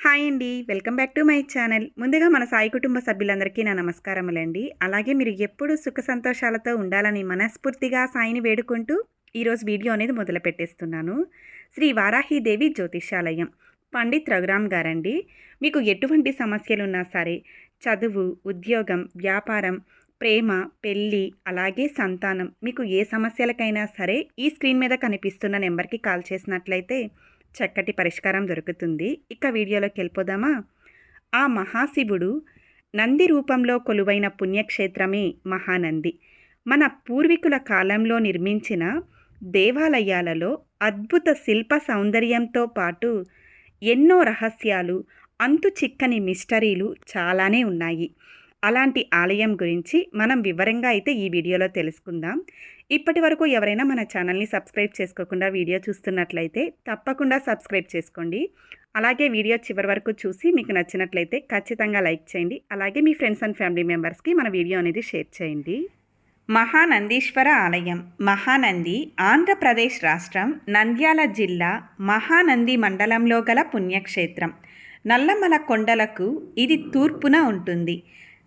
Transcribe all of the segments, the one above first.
Hi అండి. Welcome back to my channel. ముందుగా మన సాయి కుటుంబ సభ్యులందరికీ నా నమస్కారములండి. అలాగే మీరు ఎప్పుడూ సుఖ సంతోషాలతో ఉండాలని మనస్ఫూర్తిగా సాయిని వేడుకుంటూ ఈరోజు వీడియో అనేది మొదలు పెట్టేస్తున్నాను. శ్రీ వారాహిదేవి జ్యోతిషాలయం పండిత్ రఘురామ్ గారండి. మీకు ఎటువంటి సమస్యలు ఉన్నా సరే చదువు ఉద్యోగం వ్యాపారం ప్రేమ పెళ్ళి అలాగే సంతానం మీకు ఏ సమస్యలకైనా సరే ఈ స్క్రీన్ మీద కనిపిస్తున్న నెంబర్కి కాల్ చేసినట్లయితే చక్కటి పరిష్కారం దొరుకుతుంది. ఇక వీడియోలోకి వెళ్ళిపోదామా? ఆ మహాశివుడు నంది రూపంలో కొలువైన పుణ్యక్షేత్రమే మహానంది. మన పూర్వీకుల కాలంలో నిర్మించిన దేవాలయాలలో అద్భుత శిల్ప సౌందర్యంతో పాటు ఎన్నో రహస్యాలు అంతు చిక్కని మిస్టరీలు చాలానే ఉన్నాయి. అలాంటి ఆలయం గురించి మనం వివరంగా అయితే ఈ వీడియోలో తెలుసుకుందాం. ఇప్పటి వరకు ఎవరైనా మన ఛానల్ని సబ్స్క్రైబ్ చేసుకోకుండా వీడియో చూస్తున్నట్లయితే తప్పకుండా సబ్స్క్రైబ్ చేసుకోండి. అలాగే వీడియో చివరి వరకు చూసి మీకు నచ్చినట్లయితే ఖచ్చితంగా లైక్ చేయండి. అలాగే మీ ఫ్రెండ్స్ అండ్ ఫ్యామిలీ మెంబర్స్కి మన వీడియో అనేది షేర్ చేయండి. మహానందీశ్వర ఆలయం మహానంది ఆంధ్రప్రదేశ్ రాష్ట్రం నంద్యాల జిల్లా మహానంది మండలంలో గల పుణ్యక్షేత్రం. నల్లమల కొండలకు ఇది తూర్పున ఉంటుంది.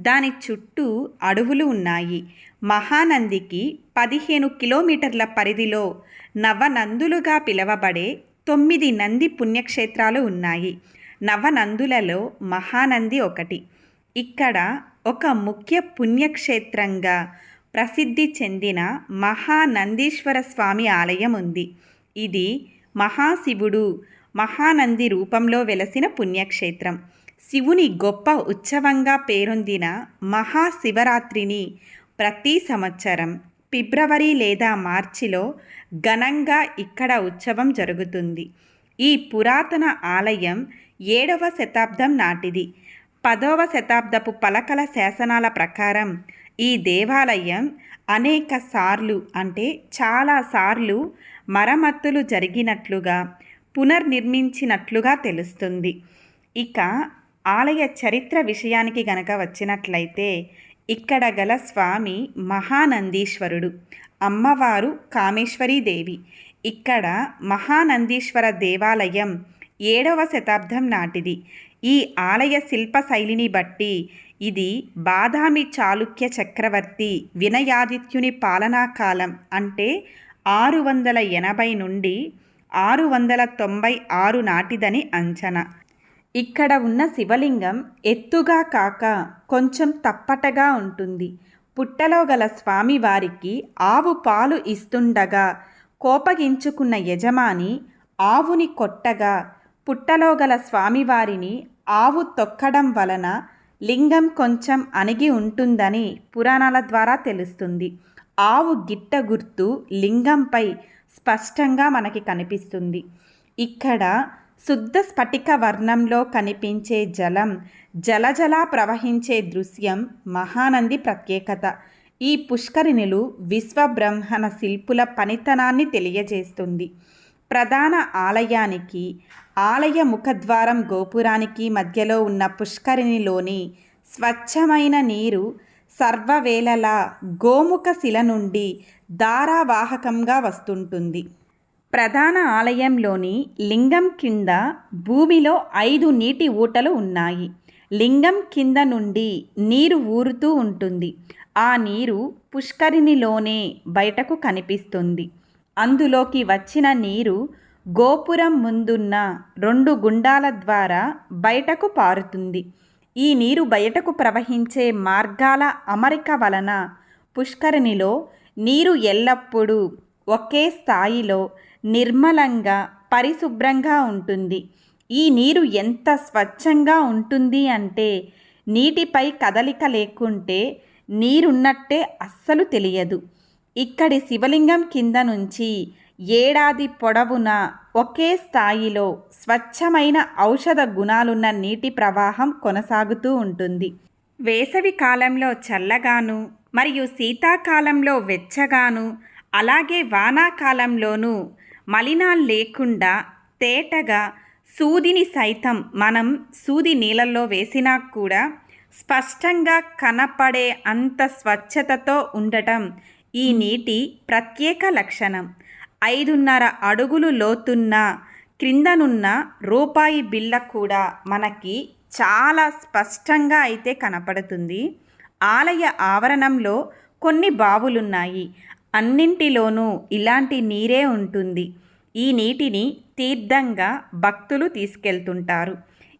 దాని చుట్టూ అడవులు ఉన్నాయి. మహానందికి పదిహేను కిలోమీటర్ల పరిధిలో నవనందులుగా పిలవబడే తొమ్మిది నంది పుణ్యక్షేత్రాలు ఉన్నాయి. నవనందులలో మహానంది ఒకటి. ఇక్కడ ఒక ముఖ్య పుణ్యక్షేత్రంగా ప్రసిద్ధి చెందిన మహానందీశ్వర స్వామి ఆలయం ఉంది. ఇది మహాశివుడు మహానంది రూపంలో వెలసిన పుణ్యక్షేత్రం. శివుని గొప్ప ఉత్సవంగా పేరొందిన మహాశివరాత్రిని ప్రతి సంవత్సరం ఫిబ్రవరి లేదా మార్చిలో ఘనంగా ఇక్కడ ఉత్సవం జరుగుతుంది. ఈ పురాతన ఆలయం ఏడవ శతాబ్దం నాటిది. పదవ శతాబ్దపు పలకల శాసనాల ప్రకారం ఈ దేవాలయం అనేక సార్లు అంటే చాలా సార్లు మరమ్మతులు జరిగినట్లుగా పునర్నిర్మించినట్లుగా తెలుస్తుంది. ఇక ఆలయ చరిత్ర విషయానికి గనక వచ్చినట్లయితే ఇక్కడ గల స్వామి మహానందీశ్వరుడు అమ్మవారు కామేశ్వరీదేవి ఇక్కడ మహానందీశ్వర దేవాలయం ఏడవ శతాబ్దం నాటిది. ఈ ఆలయ శిల్ప శైలిని బట్టి ఇది బాదామి చాళుక్య చక్రవర్తి వినయాదిత్యుని పాలనా కాలం అంటే ఆరు వందల ఎనభై నుండి ఆరు వందల తొంభై ఆరు నాటిదని అంచనా. ఇక్కడ ఉన్న శివలింగం ఎత్తుగా కాక కొంచెం తప్పటగా ఉంటుంది. పుట్టలో గల స్వామివారికి ఆవు పాలు ఇస్తుండగా కోపగించుకున్న యజమాని ఆవుని కొట్టగా పుట్టలో గల స్వామివారిని ఆవు తొక్కడం వలన లింగం కొంచెం అణిగి ఉంటుందని పురాణాల ద్వారా తెలుస్తుంది. ఆవు గిట్ట గుర్తు లింగంపై స్పష్టంగా మనకి కనిపిస్తుంది. ఇక్కడ శుద్ధ స్ఫటిక వర్ణంలో కనిపించే జలం జలజలా ప్రవహించే దృశ్యం మహానంది ప్రత్యేకత. ఈ పుష్కరిణులు విశ్వబ్రహ్మణ శిల్పుల పనితనాన్ని తెలియజేస్తుంది. ప్రధాన ఆలయానికి ఆలయ ముఖద్వారం గోపురానికి మధ్యలో ఉన్న పుష్కరిణిలోని స్వచ్ఛమైన నీరు సర్వవేళలా గోముఖ శిల నుండి ధారావాహకంగా వస్తుంటుంది. ప్రధాన ఆలయంలోని లింగం కింద భూమిలో ఐదు నీటి ఊటలు ఉన్నాయి. లింగం కింద నుండి నీరు ఊరుతూ ఉంటుంది. ఆ నీరు పుష్కరిణిలోనే బయటకు కనిపిస్తుంది. అందులోకి వచ్చిన నీరు గోపురం ముందున్న రెండు గుండాల ద్వారా బయటకు పారుతుంది. ఈ నీరు బయటకు ప్రవహించే మార్గాల అమరిక వలన పుష్కరిణిలో నీరు ఎల్లప్పుడూ ఒకే స్థాయిలో నిర్మలంగా పరిశుభ్రంగా ఉంటుంది. ఈ నీరు ఎంత స్వచ్ఛంగా ఉంటుంది అంటే నీటిపై కదలిక లేకుంటే నీరున్నట్టే అస్సలు తెలియదు. ఇక్కడి శివలింగం కింద నుంచి ఏడాది పొడవునా ఒకే స్థాయిలో స్వచ్ఛమైన ఔషధ గుణాలున్న నీటి ప్రవాహం కొనసాగుతూ ఉంటుంది. వేసవి కాలంలో చల్లగాను మరియు శీతాకాలంలో వెచ్చగాను అలాగే వానాకాలంలోనూ మలినాలు లేకుండా తేటగా సూదిని సైతం మనం సూది నీళ్ళల్లో వేసినా కూడా స్పష్టంగా కనపడే అంత స్వచ్ఛతతో ఉండటం ఈ నీటి ప్రత్యేక లక్షణం. ఐదున్నర అడుగులు లోతున్న క్రిందనున్న రూపాయి బిళ్ళ కూడా మనకి చాలా స్పష్టంగా అయితే కనపడుతుంది. ఆలయ ఆవరణంలో కొన్ని బావులున్నాయి. అన్నింటిలోనూ ఇలాంటి నీరే ఉంటుంది. ఈ నీటిని తీర్థంగా భక్తులు తీసుకెళ్తుంటారు.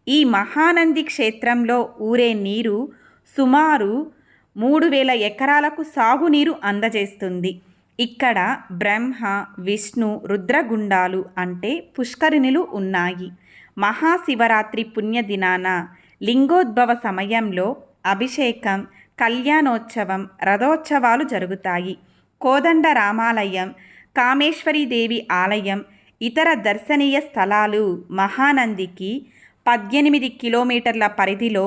ఈ మహానంది క్షేత్రంలో ఊరే నీరు సుమారు మూడు వేల ఎకరాలకు సాగునీరు అందజేస్తుంది. ఇక్కడ బ్రహ్మ విష్ణు రుద్రగుండాలు అంటే పుష్కరిణులు ఉన్నాయి. మహాశివరాత్రి పుణ్యదినాన లింగోద్భవ సమయంలో అభిషేకం కళ్యాణోత్సవం రథోత్సవాలు జరుగుతాయి. కోదండ రామాలయం కామేశ్వరీదేవి ఆలయం ఇతర దర్శనీయ స్థలాలు మహానందికి పద్దెనిమిది కిలోమీటర్ల పరిధిలో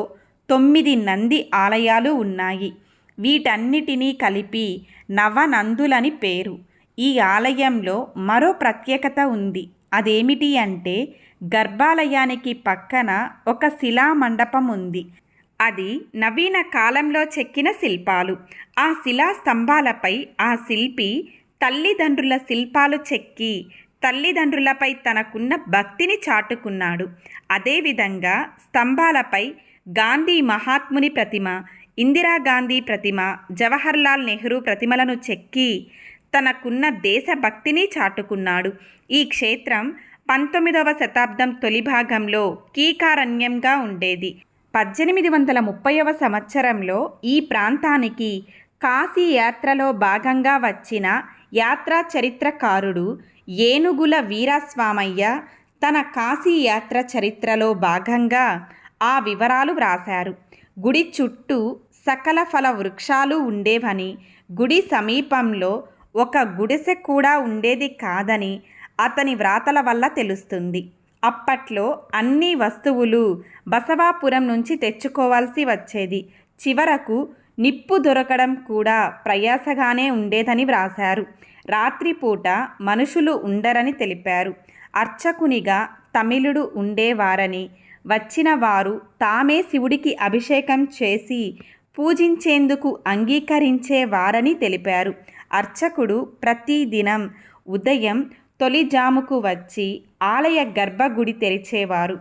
తొమ్మిది నంది ఆలయాలు ఉన్నాయి. వీటన్నిటినీ కలిపి నవనందులని పేరు. ఈ ఆలయంలో మరో ప్రత్యేకత ఉంది. అదేమిటి అంటే గర్భాలయానికి పక్కన ఒక శిలా మండపం ఉంది. అది నవీన కాలంలో చెక్కిన శిల్పాలు. ఆ శిలా స్తంభాలపై ఆ శిల్పి తల్లిదండ్రుల శిల్పాలు చెక్కి తల్లిదండ్రులపై తనకున్న భక్తిని చాటుకున్నాడు. అదేవిధంగా స్తంభాలపై గాంధీ మహాత్ముని ప్రతిమ ఇందిరాగాంధీ ప్రతిమ జవహర్లాల్ నెహ్రూ ప్రతిమలను చెక్కి తనకున్న దేశభక్తిని చాటుకున్నాడు. ఈ క్షేత్రం పంతొమ్మిదవ శతాబ్దం తొలి భాగంలో కీకారణ్యంగా ఉండేది. పద్దెనిమిది వందల ముప్పైవ సంవత్సరంలో ఈ ప్రాంతానికి కాశీ యాత్రలో భాగంగా వచ్చిన యాత్రా చరిత్రకారుడు ఏనుగుల వీరాస్వామయ్య తన కాశీ యాత్ర చరిత్రలో భాగంగా ఆ వివరాలు వ్రాశారు. గుడి చుట్టూ సకల ఫల వృక్షాలు ఉండేవని గుడి సమీపంలో ఒక గుడిసె కూడా ఉండేది కాదని అతని వ్రాతల వల్ల తెలుస్తుంది. అప్పట్లో అన్ని వస్తువులు బసవాపురం నుంచి తెచ్చుకోవాల్సి వచ్చేది. చివరకు నిప్పు దొరకడం కూడా ప్రయాసగానే ఉండేదని వ్రాశారు. రాత్రిపూట మనుషులు ఉండరని తెలిపారు. అర్చకునిగా తమిళుడు ఉండేవారని వచ్చిన వారు తామే శివుడికి అభిషేకం చేసి పూజించేందుకు అంగీకరించేవారని తెలిపారు. అర్చకుడు ప్రతిదినం ఉదయం తొలి జాముకు వచ్చి ఆలయ గర్భగుడి తెరిచేవారు.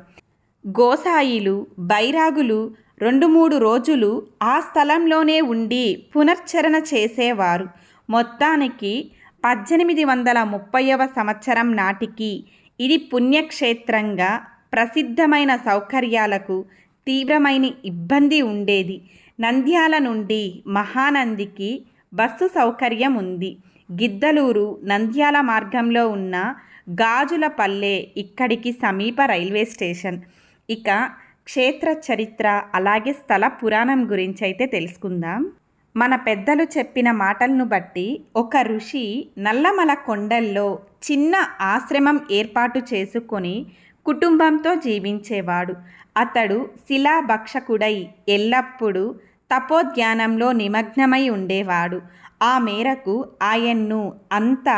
గోసాయిలు బైరాగులు రెండు మూడు రోజులు ఆ స్థలంలోనే ఉండి పునర్చరణ చేసేవారు. మొత్తానికి పద్దెనిమిది వందల ముప్పైవ సంవత్సరం నాటికి ఇది పుణ్యక్షేత్రంగా ప్రసిద్ధమైన సౌకర్యాలకు తీవ్రమైన ఇబ్బంది ఉండేది. నంద్యాల నుండి మహానందికి బస్సు సౌకర్యం ఉంది. గిద్దలూరు నంద్యాల మార్గంలో ఉన్న గాజులపల్లె ఇక్కడికి సమీప రైల్వే స్టేషన్. ఇక క్షేత్ర చరిత్ర అలాగే స్థల పురాణం గురించి అయితే తెలుసుకుందాం. మన పెద్దలు చెప్పిన మాటలను బట్టి ఒక ఋషి నల్లమల కొండల్లో చిన్న ఆశ్రమం ఏర్పాటు చేసుకొని కుటుంబంతో జీవించేవాడు. అతడు శిలాభక్షకుడై ఎల్లప్పుడూ తపోధ్యానంలో నిమగ్నమై ఉండేవాడు. ఆ మేరకు ఆయన్ను అంతా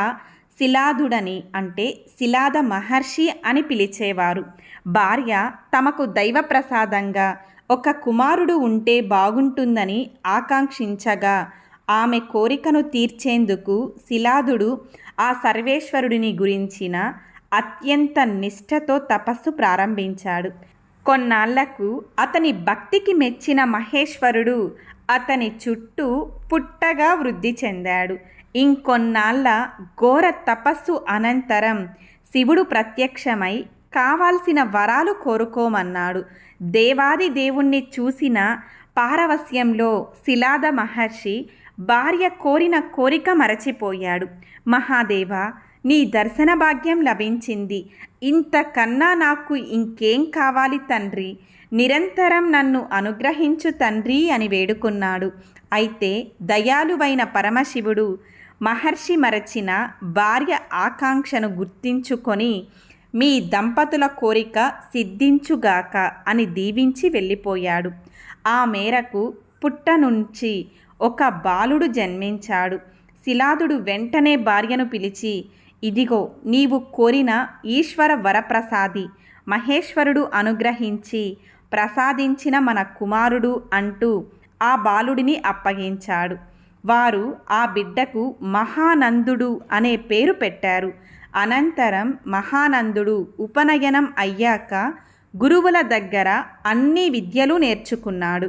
శిలాదుడని అంటే శిలాద మహర్షి అని పిలిచేవారు. భార్య తమకు దైవప్రసాదంగా ఒక కుమారుడు ఉంటే బాగుంటుందని ఆకాంక్షించగా ఆమె కోరికను తీర్చేందుకు శిలాదుడు ఆ సర్వేశ్వరుడిని గురించిన అత్యంత నిష్ఠతో తపస్సు ప్రారంభించాడు. కొన్నాళ్ళకు అతని భక్తికి మెచ్చిన మహేశ్వరుడు అతని చుట్టూ పుట్టగా వృద్ధి చెందాడు. ఇంకొన్నాళ్ళ ఘోర తపస్సు అనంతరం శివుడు ప్రత్యక్షమై కావాల్సిన వరాలు కోరుకోమన్నాడు. దేవాది దేవుణ్ణి చూసిన పారవస్యంలో శిలాద మహర్షి భార్య కోరిన కోరిక మరచిపోయాడు. మహాదేవ నీ దర్శన భాగ్యం లభించింది. ఇంతకన్నా నాకు ఇంకేం కావాలి తండ్రి? నిరంతరం నన్ను అనుగ్రహించు తండ్రి అని వేడుకున్నాడు. అయితే దయాలువైన పరమశివుడు మహర్షి మరచిన భార్య ఆకాంక్షను గుర్తించుకొని మీ దంపతుల కోరిక సిద్ధించుగాక అని దీవించి వెళ్ళిపోయాడు. ఆ మేరకు పుట్ట నుంచి ఒక బాలుడు జన్మించాడు. శిలాదుడు వెంటనే భార్యను పిలిచి ఇదిగో నీవు కోరిన ఈశ్వర వరప్రసాది మహేశ్వరుడు అనుగ్రహించి ప్రసాదించిన మన కుమారుడు అంటూ ఆ బాలుడిని అప్పగించాడు. వారు ఆ బిడ్డకు మహానందుడు అనే పేరు పెట్టారు. అనంతరం మహానందుడు ఉపనయనం అయ్యాక గురువుల దగ్గర అన్ని విద్యలు నేర్చుకున్నాడు.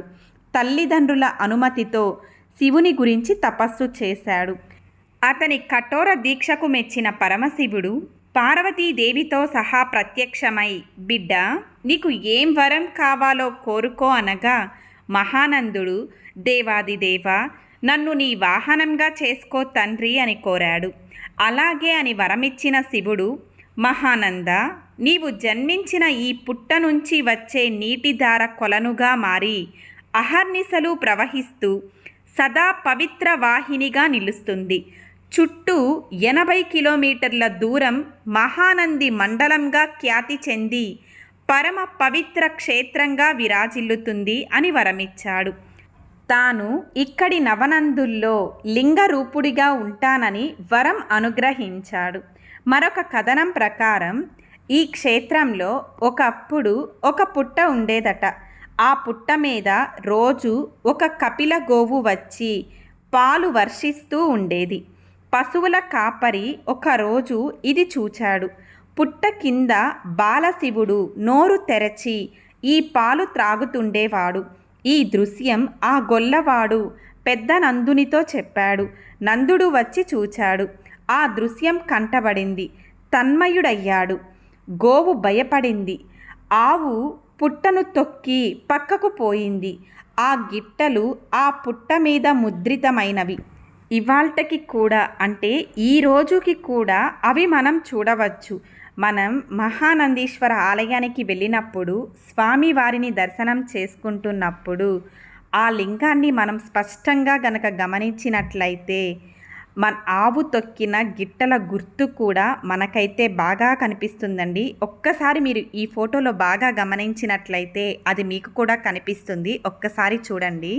తల్లిదండ్రుల అనుమతితో శివుని గురించి తపస్సు చేశాడు. అతని కఠోర దీక్షకు మెచ్చిన పరమశివుడు పార్వతీదేవితో సహా ప్రత్యక్షమై బిడ్డ నీకు ఏం వరం కావాలో కోరుకో అనగా మహానందుడు దేవాదిదేవ నన్ను నీ వాహనంగా చేసుకో తండ్రి అని కోరాడు. అలాగే అని వరమిచ్చిన శివుడు మహానంద నీవు జన్మించిన ఈ పుట్ట నుంచి వచ్చే నీటిధార కొలనుగా మారి అహర్నిశలు ప్రవహిస్తూ సదా పవిత్ర వాహినిగా నిలుస్తుంది. చుట్టూ ఎనభై కిలోమీటర్ల దూరం మహానంది మండలంగా ఖ్యాతి చెంది పరమ పవిత్ర క్షేత్రంగా విరాజిల్లుతుంది అని వరమిచ్చాడు. తాను ఇక్కడి నవనందుల్లో లింగరూపుడిగా ఉంటానని వరం అనుగ్రహించాడు. మరొక కథనం ప్రకారం ఈ క్షేత్రంలో ఒకప్పుడు ఒక పుట్ట ఉండేదట. ఆ పుట్ట మీద రోజు ఒక కపిల గోవు వచ్చి పాలు వర్షిస్తూ ఉండేది. పశువుల కాపరి ఒకరోజు ఇది చూచాడు. పుట్ట కింద బాలశివుడు నోరు తెరచి ఈ పాలు త్రాగుతుండేవాడు. ఈ దృశ్యం ఆ గొల్లవాడు పెద్ద నందునితో చెప్పాడు. నందుడు వచ్చి చూచాడు. ఆ దృశ్యం కంటబడింది. తన్మయుడయ్యాడు. గోవు భయపడింది. ఆవు పుట్టను తొక్కి పక్కకు పోయింది. ఆ గిట్టలు ఆ పుట్ట మీద ముద్రితమైనవి. ఇవాల్టకి కూడా అంటే ఈ రోజుకి కూడా అవి మనం చూడవచ్చు. మనం మహానందీశ్వర ఆలయానికి వెళ్ళినప్పుడు స్వామివారిని దర్శనం చేసుకుంటున్నప్పుడు ఆ లింగాన్ని మనం స్పష్టంగా గనక గమనించినట్లయితే మన ఆవు తొక్కిన గిట్టల గుర్తు కూడా మనకైతే బాగా కనిపిస్తుందండి. ఒక్కసారి మీరు ఈ ఫోటోలో బాగా గమనించినట్లయితే అది మీకు కూడా కనిపిస్తుంది. ఒక్కసారి చూడండి.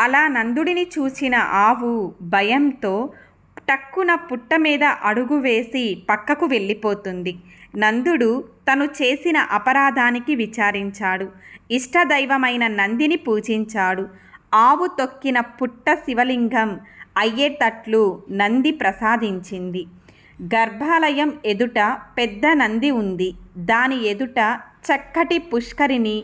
అలా నందుడిని చూసిన ఆవు భయంతో టక్కున పుట్ట మీద అడుగు వేసి పక్కకు వెళ్ళిపోతుంది. నందుడు తను చేసిన అపరాధానికి విచారించాడు. ఇష్టదైవమైన నందిని పూజించాడు. ఆవు తొక్కిన పుట్ట శివలింగం అయ్యేటట్లు నంది ప్రసాదించింది. గర్భాలయం ఎదుట పెద్ద నంది ఉంది. దాని ఎదుట చక్కటి పుష్కరిణి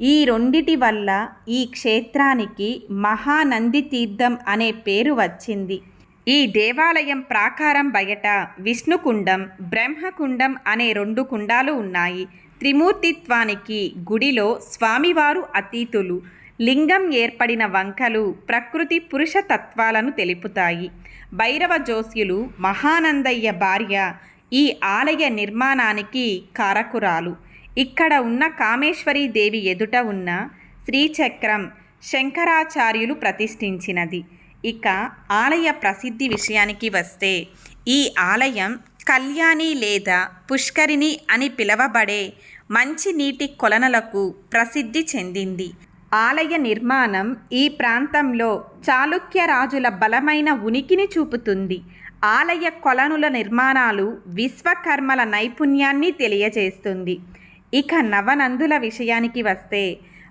ఈ రెండిటి వల్ల ఈ క్షేత్రానికి మహానంది తీర్థం అనే పేరు వచ్చింది. ఈ దేవాలయం ప్రాకారం బయట విష్ణుకుండం బ్రహ్మకుండం అనే రెండు కుండాలు ఉన్నాయి. త్రిమూర్తిత్వానికి గుడిలో స్వామివారు అతీతులు. లింగం ఏర్పడిన వంకలు ప్రకృతి పురుష తత్వాలను తెలుపుతాయి. భైరవ జోస్యులు మహానందయ్య భార్య ఈ ఆలయ నిర్మాణానికి కారకురాలు. ఇక్కడ ఉన్న కామేశ్వరీ దేవి ఎదుట ఉన్న శ్రీచక్రం శంకరాచార్యులు ప్రతిష్ఠించినది. ఇక ఆలయ ప్రసిద్ధి విషయానికి వస్తే ఈ ఆలయం కళ్యాణి లేదా పుష్కరిణి అని పిలవబడే మంచి నీటి కొలనలకు ప్రసిద్ధి చెందింది. ఆలయ నిర్మాణం ఈ ప్రాంతంలో చాళుక్య రాజుల బలమైన ఉనికిని చూపుతుంది. ఆలయ కొలనుల నిర్మాణాలు విశ్వకర్మల నైపుణ్యాన్ని తెలియజేస్తుంది. ఇక నవనందుల విషయానికి వస్తే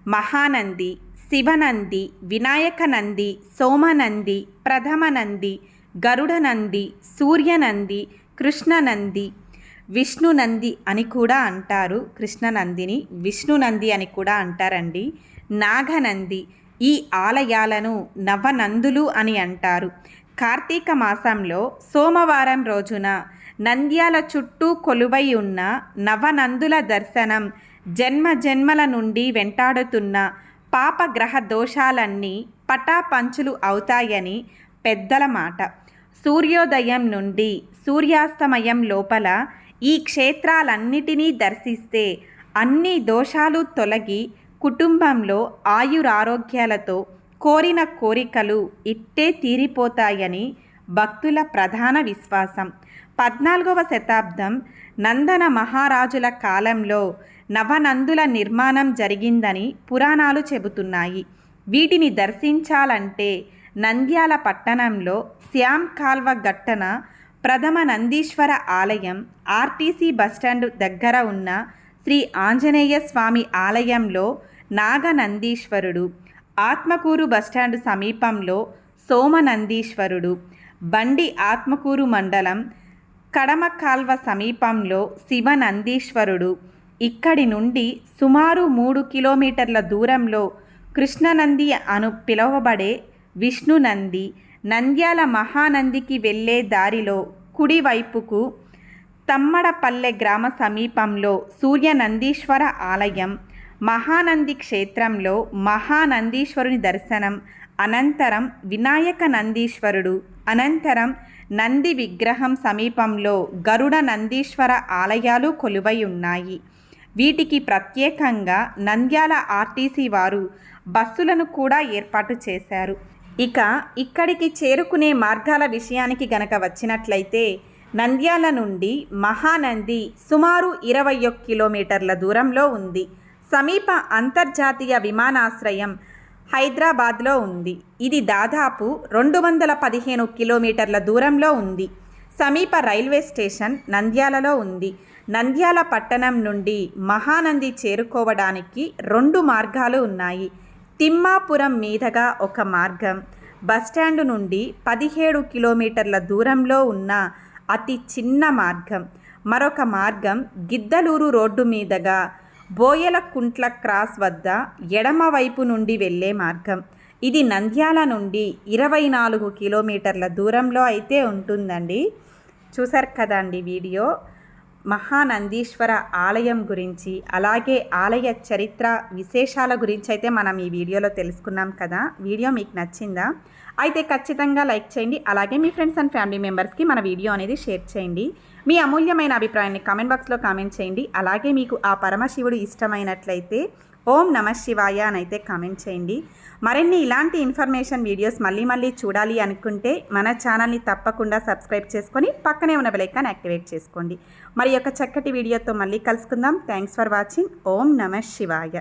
మహానంది శివనంది వినాయకనంది సోమనంది ప్రథమనంది గరుడనంది సూర్యనంది కృష్ణనంది విష్ణునంది అని కూడా అంటారు. కృష్ణనందిని విష్ణునంది అని కూడా అంటారండి. నాగనంది ఈ ఆలయాలను నవనందులు అని అంటారు. కార్తీక మాసంలో సోమవారం రోజున నంద్యాల చుట్టూ కొలువై ఉన్న నవనందుల దర్శనం జన్మ జన్మల నుండి వెంటాడుతున్న పాపగ్రహ దోషాలన్నీ పటాపంచులు అవుతాయని పెద్దల మాట. సూర్యోదయం నుండి సూర్యాస్తమయం లోపల ఈ క్షేత్రాలన్నిటినీ దర్శిస్తే అన్ని దోషాలు తొలగి కుటుంబంలో ఆయురారోగ్యాలతో కోరిన కోరికలు ఇట్టే తీరిపోతాయని భక్తుల ప్రధాన విశ్వాసం. పద్నాలుగవ శతాబ్దం నందన మహారాజుల కాలంలో నవనందుల నిర్మాణం జరిగిందని పురాణాలు చెబుతున్నాయి. వీటిని దర్శించాలంటే నంద్యాల పట్టణంలో శ్యామ్ కాల్వ ఘట్టన ప్రథమ నందీశ్వర ఆలయం ఆర్టీసీ బస్టాండ్ దగ్గర ఉన్న శ్రీ ఆంజనేయ స్వామి ఆలయంలో నాగనందీశ్వరుడు ఆత్మకూరు బస్టాండ్ సమీపంలో సోమనందీశ్వరుడు బండి ఆత్మకూరు మండలం కడమ కాల్వ సమీపంలో శివనందీశ్వరుడు ఇక్కడి నుండి సుమారు మూడు కిలోమీటర్ల దూరంలో కృష్ణనంది అను పిలువబడే విష్ణునంది నంద్యాల మహానందికి వెళ్ళే దారిలో కుడివైపుకు తమ్మడపల్లె గ్రామ సమీపంలో సూర్యనందీశ్వర ఆలయం మహానంది క్షేత్రంలో మహానందీశ్వరుని దర్శనం అనంతరం వినాయక నందీశ్వరుడు అనంతరం నంది విగ్రహం సమీపంలో గరుడ నందీశ్వర ఆలయాలు కొలువై ఉన్నాయి. వీటికి ప్రత్యేకంగా నంద్యాల ఆర్టీసీ వారు బస్సులను కూడా ఏర్పాటు చేశారు. ఇక ఇక్కడికి చేరుకునే మార్గాల విషయానికి గనక వచ్చినట్లయితే నంద్యాల నుండి మహానంది సుమారు ఇరవై ఒక్క కిలోమీటర్ల దూరంలో ఉంది. సమీప అంతర్జాతీయ విమానాశ్రయం హైదరాబాద్లో ఉంది. ఇది దాదాపు రెండు వందల పదిహేను కిలోమీటర్ల దూరంలో ఉంది. సమీప రైల్వే స్టేషన్ నంద్యాలలో ఉంది. నంద్యాల పట్టణం నుండి మహానంది చేరుకోవడానికి రెండు మార్గాలు ఉన్నాయి. తిమ్మాపురం మీదుగా ఒక మార్గం. బస్టాండ్ నుండి పదిహేడు కిలోమీటర్ల దూరంలో ఉన్న అతి చిన్న మార్గం. మరొక మార్గం గిద్దలూరు రోడ్డు మీదుగా బోయల కుంట్ల క్రాస్ వద్ద ఎడమ వైపు నుండి వెళ్ళే మార్గం. ఇది నంద్యాల నుండి ఇరవై నాలుగు కిలోమీటర్ల దూరంలో అయితే ఉంటుందండి. చూసారు కదండి వీడియో? మహానందీశ్వర ఆలయం గురించి అలాగే ఆలయ చరిత్ర విశేషాల గురించి అయితే మనం ఈ వీడియోలో తెలుసుకున్నాం కదా. వీడియో మీకు నచ్చిందా? అయితే ఖచ్చితంగా లైక్ చేయండి. అలాగే మీ ఫ్రెండ్స్ అండ్ ఫ్యామిలీ మెంబర్స్కి మన వీడియో అనేది షేర్ చేయండి. మీ అమూల్యమైన అభిప్రాయాన్ని కామెంట్ బాక్స్లో కామెంట్ చేయండి. అలాగే మీకు ఆ పరమశివుడు ఇష్టమైనట్లయితే ఓం నమ శివాయ అని అయితే కామెంట్ చేయండి. మరిన్ని ఇలాంటి ఇన్ఫర్మేషన్ వీడియోస్ మళ్ళీ మళ్ళీ చూడాలి అనుకుంటే మన ఛానల్ని తప్పకుండా సబ్స్క్రైబ్ చేసుకొని పక్కనే ఉన్న బెలైకాన్ యాక్టివేట్ చేసుకోండి. మరి యొక్క చక్కటి వీడియోతో మళ్ళీ కలుసుకుందాం. థ్యాంక్స్ ఫర్ వాచింగ్ ఓం నమ శివాయ.